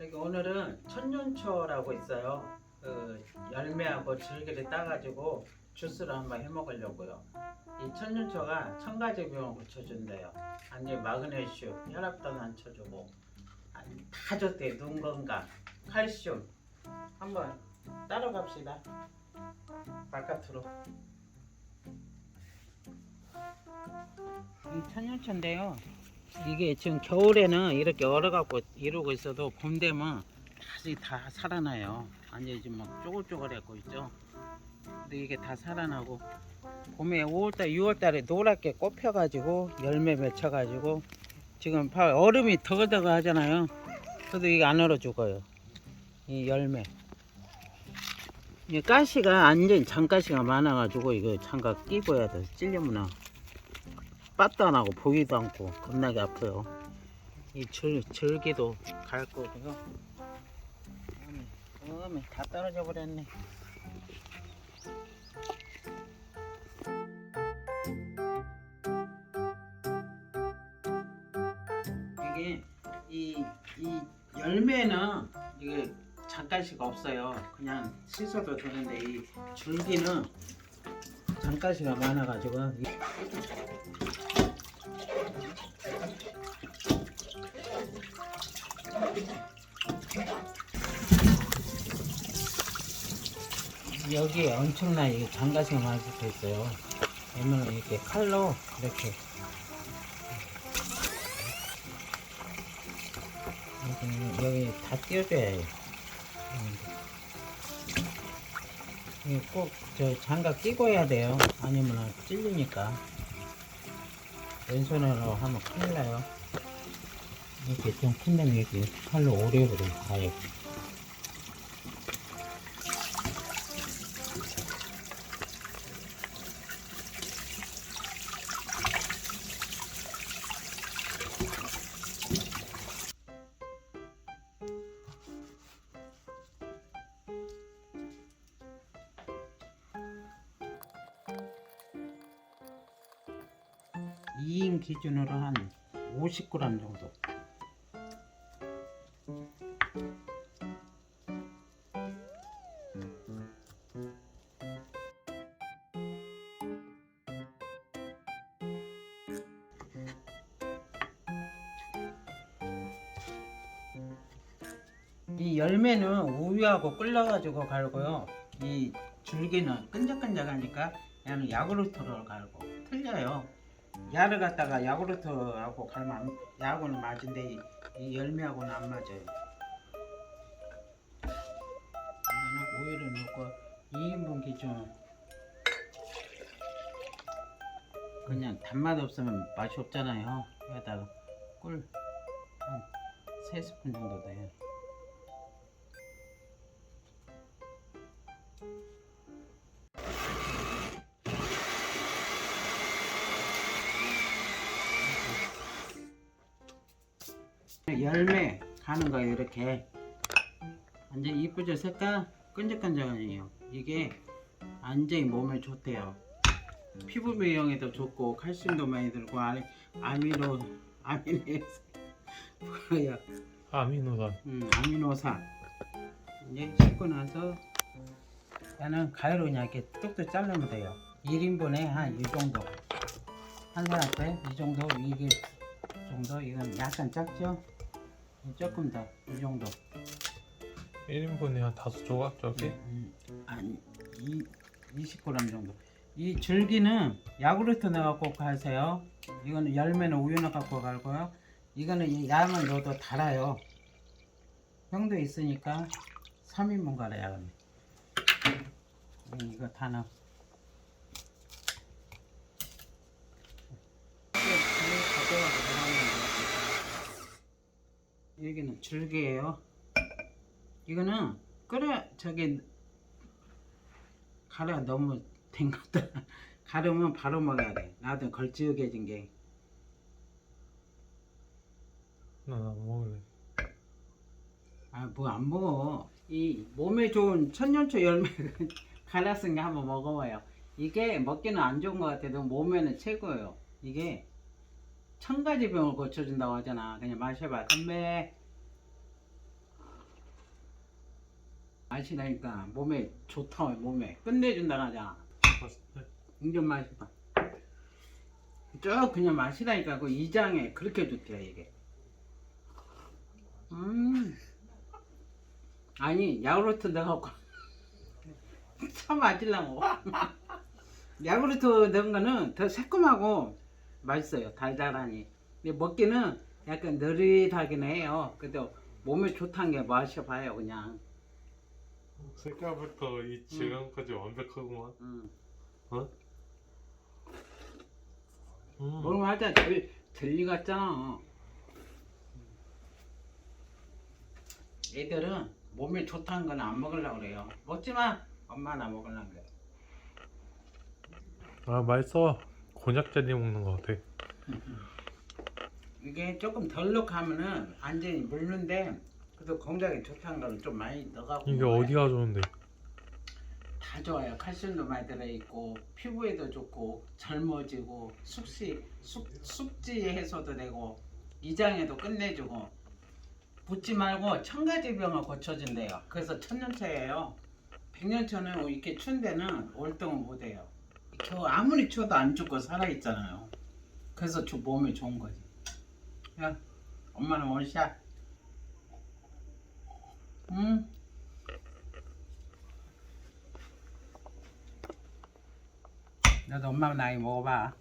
저기 오늘은 천년초라고 있어요. 그 열매하고 줄기를 따가지고 주스를 한번 해 먹으려고요. 이 천년초가 천가지 병을 고쳐준대요. 완전 마그네슘, 혈압도 낮춰주고 아니, 다 좋대. 눈 건강, 칼슘. 한번 따라갑시다. 바깥으로. 이 천년초인데요. 이게 지금 겨울에는 이렇게 얼어갖고 이러고 있어도 봄 되면 다시 다 살아나요. 완전히 지금 막 쪼글쪼글해고 있죠. 근데 이게 다 살아나고 봄에 5월달, 6월달에 노랗게 꽃 펴가지고 열매 맺혀가지고 지금 봐 얼음이 더글더글 하잖아요. 그래도 이게 안 얼어 죽어요. 이 열매. 이 가시가 완전 장가시가 많아가지고 이거 장갑 끼고 해야 돼. 찔려면 빠도 안 하고 보이도 않고 겁나게 아파요. 이 줄, 줄기도 갈 거고요. 어메, 다 떨어져 버렸네. 이게 이, 이 열매는 이게 잠깐씩 없어요. 그냥 씻어도 되는데 이 줄기는 잠깐시가 많아가지고 이- 여기에 엄청난 이게 장가시가 많이 붙어 있어요. 왜냐면 이렇게 칼로 이렇게 여기 다 띄워줘야 해요. 음. 꼭저 장갑 끼고 해야 돼요. 아니면 찔리니까. 왼손으로 하면 큰일 나요. 이렇게 좀큰 데는 이렇게 칼로 오래오래 가요. 이인 기준으로 한 50g 정도. 이 열매는 우유하고 끓여가지고 갈고요. 이 줄기는 끈적끈적하니까 얘는 야구르트로 갈고 틀려요. 야를 갖다가 야구르트하고 갈면 안- 야하고는 맞은데 이, 이 열매하고는 안 맞아요. 이거는 우유를 넣고 2인분 기준 그냥 단맛 없으면 맛이 없잖아요. 여기다가 꿀 한 3스푼 정도 돼요. 열매 가는 거예요 이렇게. 완전 이쁘죠? 색깔 끈적끈적해요. 이게 완전히 몸에 좋대요. 피부 미용에도 좋고 칼슘도 많이 들고 아, 아미노 뭐야 아미노산. 음, 아미노산. 이제 씻고 나서 얘는 가위로 그냥 이렇게 뚝뚝 자르면 돼요. 1인분에 한 이 정도. 한 사람한테 이 정도 이게 정도 이건 약간 작죠 조금 더 이 정도. 1인분에 한 다섯 조각 저기? 음, 아니 이 20g 정도. 이 줄기는 야구르트 넣어갖고 가세요. 이거는 열매는 우유 넣어갖고 갈고요. 이거는 이 양을 넣어도 달아요. 형도 있으니까 3인분 갈아야 음, 이거 다 넣어 여기는 줄기예요. 이거는 끓여 저기 가려 너무 된 것다. 가르면 바로 먹어야 돼. 나도 걸쭉해진 게. 난안 먹을래. 아뭐 안 먹어. 이 몸에 좋은 천년초 열매 갈아쓴 게 한번 먹어봐요. 이게 먹기는 안 좋은 것 같아도 몸에는 최고예요. 이게 천 가지 병을 고쳐준다고 하잖아. 그냥 마셔봐. 건배 마시라니까 몸에 좋다 몸에. 끝내준다 하잖아 맛있네. 인정 마시봐 쭉 그냥 마시라니까 그 이장에. 그렇게 좋대요 이게. 음. 아니 야구르트 넣어갖고 참 맞으려고. 야구르트 넣은 거는 더 새콤하고 맛있어요 달달하니. 근데 먹기는 약간 느릿하긴 해요. 근데 몸에 좋다는 게 마셔봐요 그냥 색깔부터 이 질감까지 완벽하구만. 음. 음. 그럼 하자 들, 들리 같잖아 애들은 몸에 좋다는 건 안 먹으려고 그래요 먹지마 엄마 나 먹으려고 그래 아 맛있어. 곤약 젤리 먹는 거 같아. 이게 조금 덜룩하면은 완전히 물는데 그래도 건강에 좋다는 거는 좀 많이 넣어가고 이게 먹어요. 어디가 좋은데? 다 좋아요. 칼슘도 많이 들어있고 피부에도 좋고 젊어지고 숙시 숙, 숙지 해소도 되고 이장에도 끝내주고. 붓지 말고 천 가지 병을 고쳐준대요. 그래서 천년차예요. 백년차는 이렇게 추운 데는 월동을 못해요. 겨우 아무리 추워도 안 죽고 살아있잖아요. 그래서 저 몸에 좋은 거지. 야 엄마는 원샷 음. 너도 엄마 나이 먹어봐.